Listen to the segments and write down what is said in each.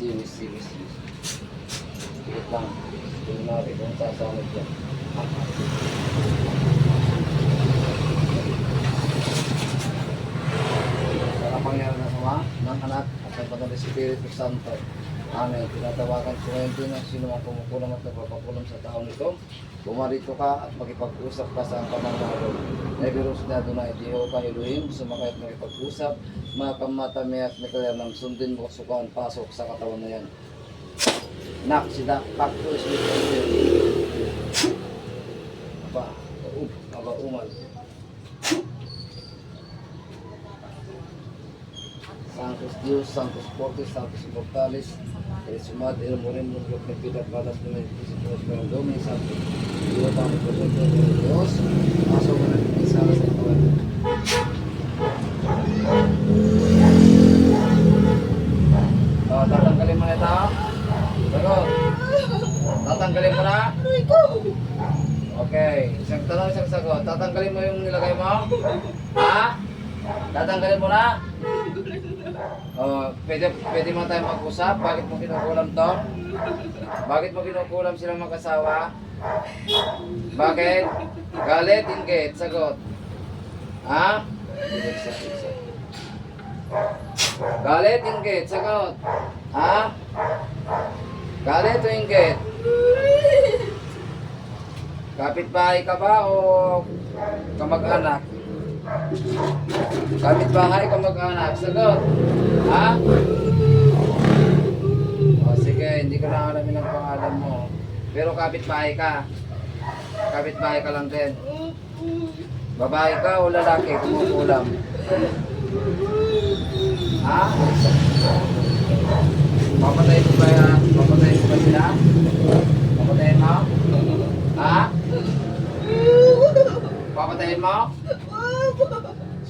siwis, siwis, siwis. Sikit lang. Tingnan natin kung sasamot yan. Sa kapangyarihan ng Ama, ng Anak, at ng Banal na Espiritu Santo. Amen. Tinatawagan ko ngayon din ang sino ang kumukulam at nagpapakulam sa taong ito. Bumarito ka at makipag-usap ka sa pananaw. Nebiros na Adonai, Jehovah Elohim, sumakay at makipag-usap, mga kamatami at mekaler ng sundin mo kasukaan pasok sa katawan na yan. Nak, sida, kaktus, Aba, uub, aba, umal. Santos Dios, Santos Fortes, Santos Immortalis, El Sumad, El Moren, Mundo, Pepita, Palas, Numen, Pisitos, Pero Domi, Santos, Dios, Pamo, Proyecto, Dios, Paso, Pisalas, El Poder. Oh, tatanggalin mo na ito. Sagot. Tatanggalin mo na? Okay. Isang tanong, isang sagot. Tatanggalin mo yung nilagay mo? Ha? Tatanggalin mo na? Oh, pwede, pwede mo tayo mag-usap? Bakit mo kinukulam to? Bakit mo kinukulam silang mag-asawa? Bakit? Galit, inggit, sagot. Ha? Galit, inggit, sagot. Ha? Galit o inggit? Kapitbahay ka ba o kamag-anak? Kapitbahay kamag-anak, sagot. Ha? O sige, hindi ko na alamin ang pangalan mo. Pero kapitbahay ka. Kapitbahay ka lang din. Babae ka o lalaki kumukulam? Ha? Papatayin mo ba yan? Papatayin mo ba sila? Papatayin mo? Ha? Papatayin mo?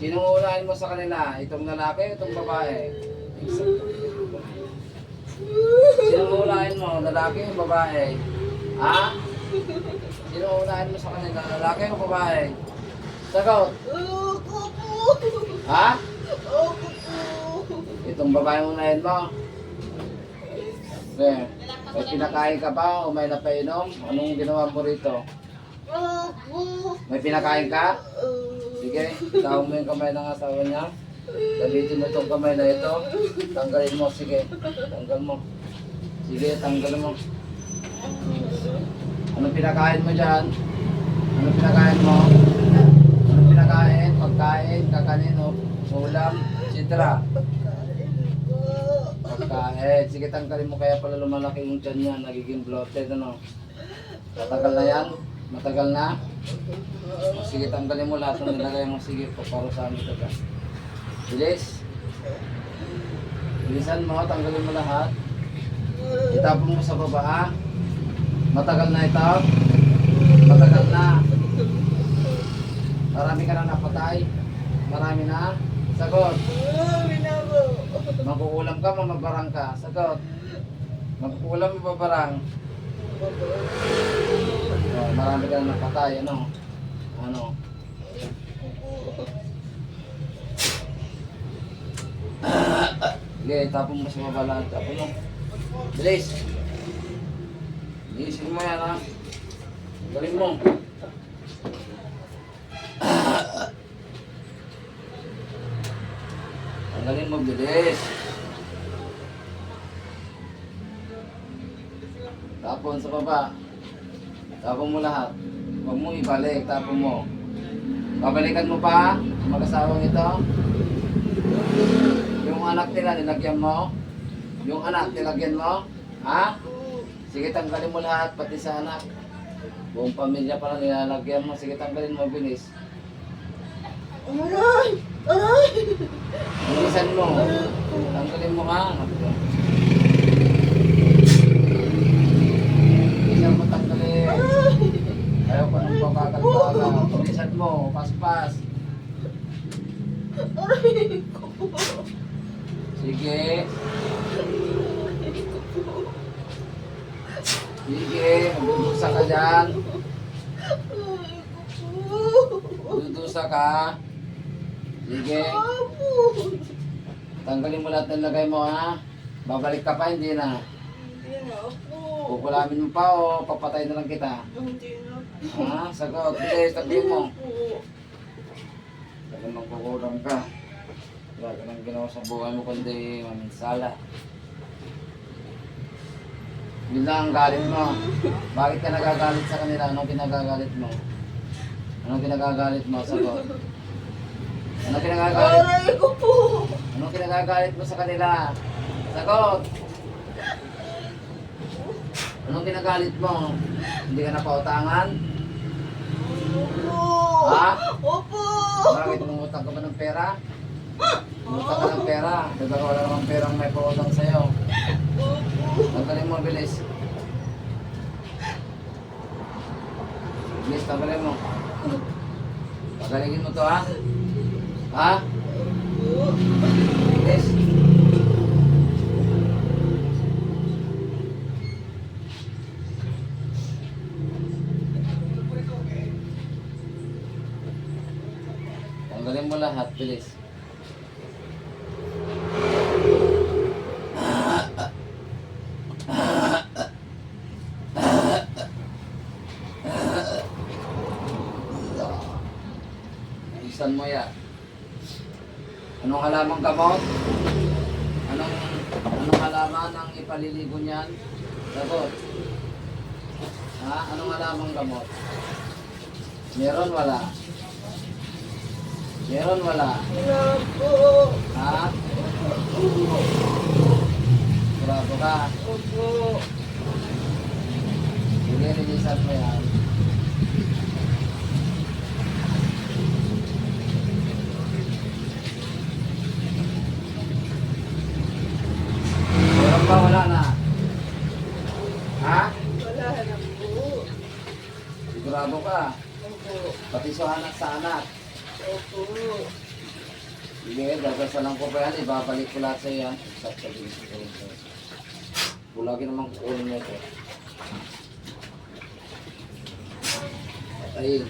Sinong uunahin mo sa kanila? Itong lalaki o itong babae? Sinong uunahin mo? Lalaki o babae? Ha? Sinong uunahin mo sa kanila? Lalaki o babae? Sagot! Ha? Itong babae unahin mo? Okay. May pinakain ka ba o may napainom? Anong ginawa mo rito? May pinakain ka? Sige, tawag mo yung kamay ng asawa niya. Gamitin mo itong kamay na ito. Tanggalin mo, sige. Tanggal mo. Sige, tanggal mo. Anong pinakain mo dyan? Anong pinakain mo? Anong pinakain? Pagkain, kakanin o ulam, etc. Pagkain. Sige, tanggalin mo kaya pala lumalaki yung tiyan niya. Nagiging bloated, ano? Matagal na yan? Matagal na? Sige, tanggalin mo lahat ng nilagay mo. Sige, paparusahan ito ka. Bilis. Bilisan mo, tanggalin mo lahat. Itapon mo sa baba, ha? Matagal na ito? Matagal na. Marami ka na napatay? Marami na? Sagot. Magkukulam ka, mamabarang ka. Sagot. Magkukulam, mababarang. Oh, marami ka na napatay. Ano? Ano? Sige, tapon mo sa baba lahat. Tapon mo. Bilis. Bilisin mo yan ha. Galing mo. Tanggalin mo, bilis. Tapon sa baba. Tapon mo lahat. Huwag mo ibalik, tapon mo. Babalikan mo pa, mag-asawang ito. Yung anak nila, nilagyan mo. Yung anak, nilagyan mo. Ha? Sige, tanggalin mo lahat, pati sa anak. Buong pamilya pa lang nilalagyan mo. Sige, tanggalin mo, bilis. Aray! Aray! Bilisan mo. Tanggalin mo nga. Bilisan mo tanggalin. Ayaw pa nang pagkakalbaga. Bilisan mo. Paspas. Aray ko! Sige. Sige. Magdudusa ka dyan. Aray ko! Magdudusa ka. Sige. Tanggalin mo lahat ng lagay mo ha. Babalik ka pa, hindi na. Hindi na po. Kukulamin mo pa o papatay na lang kita. Hindi na po. Ha? Sagot. Bilis, tabi mo. po. Kasi magkukulang ka. Wala ka nang ginawa sa buhay mo kundi maminsala. Yun lang ang galit mo. Bakit ka nagagalit sa kanila? Anong pinagagalit mo? Anong pinagagalit mo? Sagot. Anong pinagagalit? Aray ko po. Anong pinagagalit mo sa kanila? Sagot! Anong pinagalit mo? Hindi ka napautangan? Opo. Ha? Opo. Bakit umutang ka ba ng pera? Umutang ka ng pera. Dagdag wala namang perang may pautang sa'yo. Opo. Tanggalin mo, bilis. Bilis, tanggalin mo. Tagalingin mo to, ha? Ha? Bilis. Tanggalin mo lahat, bilis. Isan mo yan. Anong halamang gamot? Anong anong halaman ang ipaliligo niyan? Sagot. Ha? Anong halamang gamot? Meron wala? Meron wala? Wala po. Ha? Sigurado ka? Opo. Sige, releasean mo yan. Meron ba? Wala na. Ha? Wala na po. Sigurado ka. Opo. Pati sa anak sa anak. Opo. Sige, dadasalan ko pa yan. Ibabalik ko lahat sa yan. Sakto din sa ito. Bulagi naman kukunin mo ito. Patayin.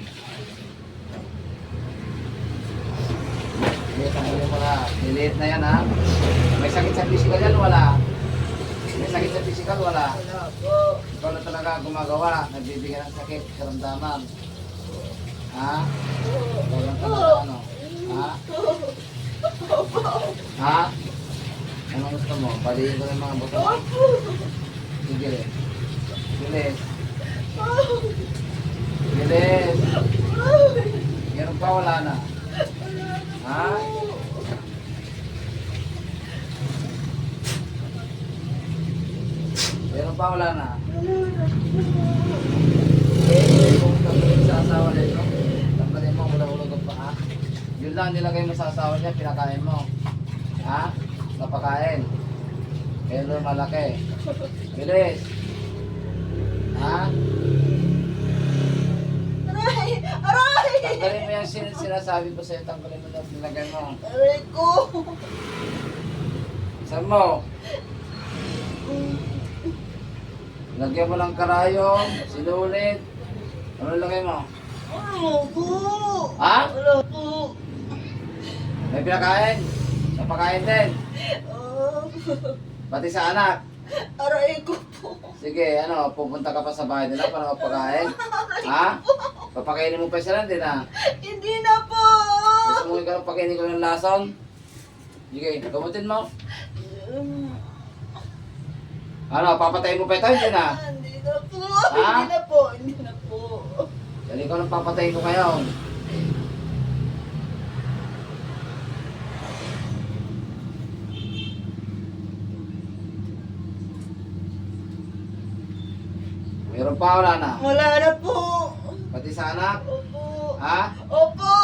Sige, tanggalin mo na. Niliit na yan ha. May sakit sa physical yan, wala. May sakit sa physical, wala. Wala. Ikaw na talaga gumagawa. Nagbibigyan ng sakit, karamdaman. Ha? Ikaw lang talaga ano. Ha? Ha? Ano gusto mo? Baliin ko ng mga buto. Sige. Bilis. Bilis. Meron pa wala na. Ha? Meron pa wala na. Sa asawa nito, tanggalin mo, wala-ulog ang paa. Yun lang nilagay mo sa asawa niya, pinakain mo. Ha? Napakain. Doon malaki. Bilis. Ha? Aray! Aray! Tanggalin mo yung sin sinasabi ko sa'yo, tanggalin mo na nilagay mo. Aray ko! Saan mo? Lagyan mo ng karayom, sinulit. Ano lagay mo? Wala po! Ha? Po! May pinakain? Napakain din. Ah, Pati sa anak. aray ko po! Sige, ano, pupunta ka pa sa bahay nila para mapakain? Ha? Papakainin mo pa sila, hindi na. Hindi na po! Gusto mo ikaw pakainin ko ng lason? Sige, gamutin mo. Um, Ano, papatayin mo pa ito, hindi na. Hindi na po! Ha? Hindi na po! Hindi na po! Dali ko nang papatayin ko kayo. Meron pa wala na? Wala na po! Pati sa anak? Opo! Ha? Opo!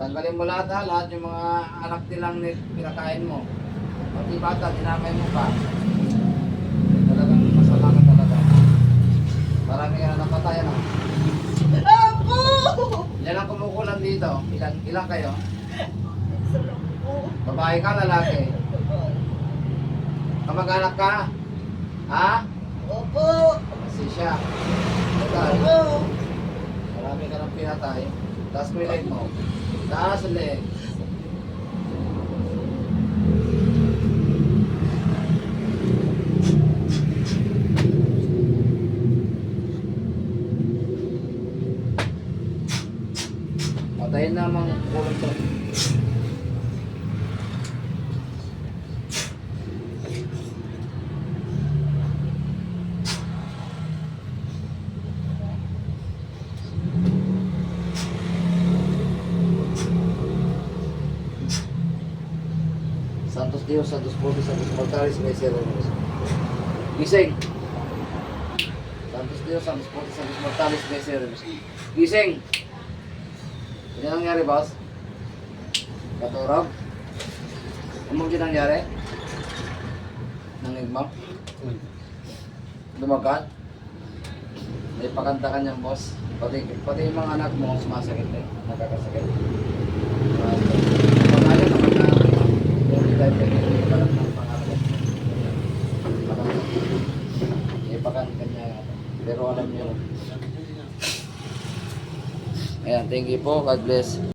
Tanggalin mo lahat ha, lahat yung mga anak nilang ni- pinakain mo. Pati bata, dinamay mo pa. Talagang masama ka talaga. Marami ka na napatay ano? Opo! Yan ang kumukulang dito. Ilan, ilan kayo? Babae ka, lalaki? Kamag-anak ka? Ha? Opo! Kasi siya. Total, Opo! marami ka ng pinatay. Mo yung leg mo. Taas leg. Patayin na mga kulang to. Santos Dios, Santos Pobres, Santos Mortales, may zero. Gising. Santos Dios, Santos Pobres, Santos Mortales, may zero. Gising. Ano nangyari, boss? Katurog? Ano mo nangyari? Nangig mo? Dumagat? May pakanta ka niyang boss. Pati, pati yung mga anak mo sumasakit eh. Nakakasakit. Pangalan naman na yung hindi tayo pwede parang ng pangalan. May pakanta niya. Pero alam niyo. Thank you po. God bless.